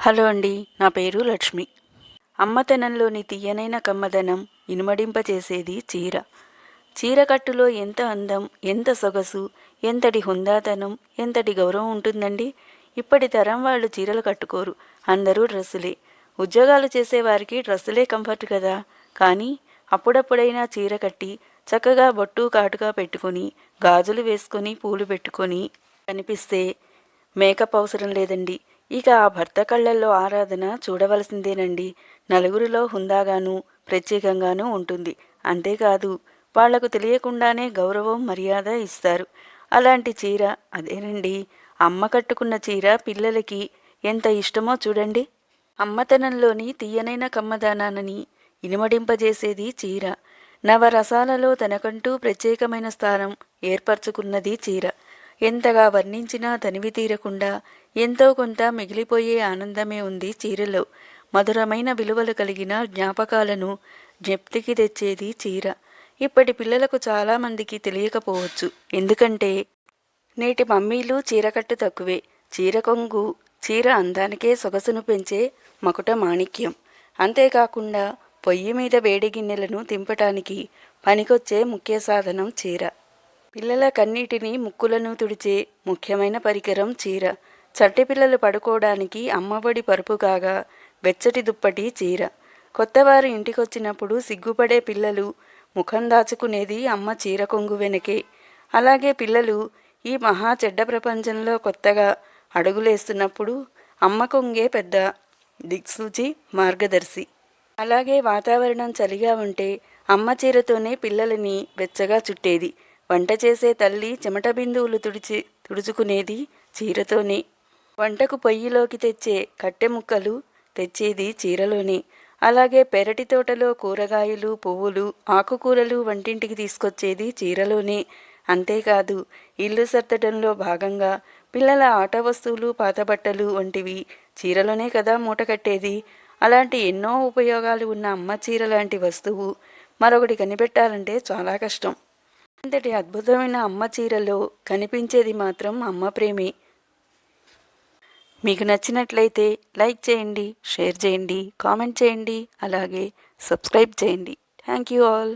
Hello అండి నా పేరు లక్ష్మి. అమ్మతనంలోని తీయనైన కమ్మదనం ఇనుమడింపచేసేది చీర. చీరకట్టులో ఎంత అందం ఎంత సొగసు ఎంతటి హుందాతనం ఎంతటి గౌరవం ఉంటుందండి? ఇప్పటి తరం వాళ్ళు చీరలు కట్టుకోరు అందరూ డ్రెస్సులే. ఉద్యోగాలు చేసేవారికి డ్రెస్సులే కంఫర్ట్ కదా. కానీ అప్పుడప్పుడైనా చీర కట్టి చక్కగా బొట్టు కాటుగా పెట్టుకొని గాజులు వేసుకొని పూలు పెట్టుకొని కనిపిస్తే మేకప్ అవసరం లేదండి. ఇక ఆ భర్త కళ్ళల్లో ఆరాధన చూడవలసిందేనండి. నలుగురిలో హుందాగాను ప్రత్యేకంగానూ ఉంటుంది. అంతేకాదు వాళ్ళకు తెలియకుండానే గౌరవం మర్యాద ఇస్తారు. అలాంటి చీర అదేనండి అమ్మ కట్టుకున్న చీర పిల్లలకి ఎంత ఇష్టమో చూడండి. అమ్మతనంలోని తీయనైన కమ్మదానానని ఇనుమడింపజేసేది చీర. నవరసాలలో తనకంటూ ప్రత్యేకమైన స్థానం ఏర్పరచుకున్నది చీర. ఎంతగా వర్ణించినా తనివి తీరకుండా ఎంతో కొంత మిగిలిపోయే ఆనందమే ఉంది చీరలో. మధురమైన విలువలు కలిగిన జ్ఞాపకాలను జ్ఞప్తికి తెచ్చేది చీర. ఇప్పటి పిల్లలకు చాలామందికి తెలియకపోవచ్చు. ఎందుకంటే నేటి మమ్మీలు చీరకట్టు తక్కువే. చీర కొంగు చీర అందానికే సొగసును పెంచే మకుట మాణిక్యం. అంతేకాకుండా పొయ్యి మీద వేడి గిన్నెలను దింపటానికి పనికొచ్చే ముఖ్య సాధనం చీర. పిల్లల కన్నీటిని ముక్కులను తుడిచే ముఖ్యమైన పరికరం చీర. చట్టి పిల్లలు పడుకోవడానికి అమ్మఒడి పరుపు కాగా వెచ్చటి దుప్పటి చీర. కొత్తవారు ఇంటికొచ్చినప్పుడు సిగ్గుపడే పిల్లలు ముఖం దాచుకునేది అమ్మ చీర కొంగు వెనకే. అలాగే పిల్లలు ఈ మహా చెడ్డ ప్రపంచంలో కొత్తగా అడుగులేస్తున్నప్పుడు అమ్మ కొంగే పెద్ద దిక్సూచి మార్గదర్శి. అలాగే వాతావరణం చలిగా ఉంటే అమ్మ చీరతోనే పిల్లలని వెచ్చగా చుట్టేది. వంట చేసే తల్లి చెమట బిందువులు తుడిచి తుడుచుకునేది చీరతోనే. వంటకు పొయ్యిలోకి తెచ్చే కట్టె ముక్కలు తెచ్చేది చీరలోనే. అలాగే పెరటి తోటలో కూరగాయలు పువ్వులు ఆకుకూరలు వంటింటికి తీసుకొచ్చేది చీరలోనే. అంతేకాదు ఇల్లు సర్దటంలో భాగంగా పిల్లల ఆట వస్తువులు పాత బట్టలు వంటివి చీరలోనే కదా మూట కట్టేది. అలాంటి ఎన్నో ఉపయోగాలు ఉన్న అమ్మ చీర లాంటి వస్తువు మరొకటి కనిపెట్టాలంటే చాలా కష్టం. అంతటి అద్భుతమైన అమ్మ చీరలో కనిపించేది మాత్రం అమ్మ ప్రేమే. మీకు నచ్చినట్లయితే లైక్ చేయండి షేర్ చేయండి కామెంట్ చేయండి అలాగే సబ్స్క్రైబ్ చేయండి. Thank you all.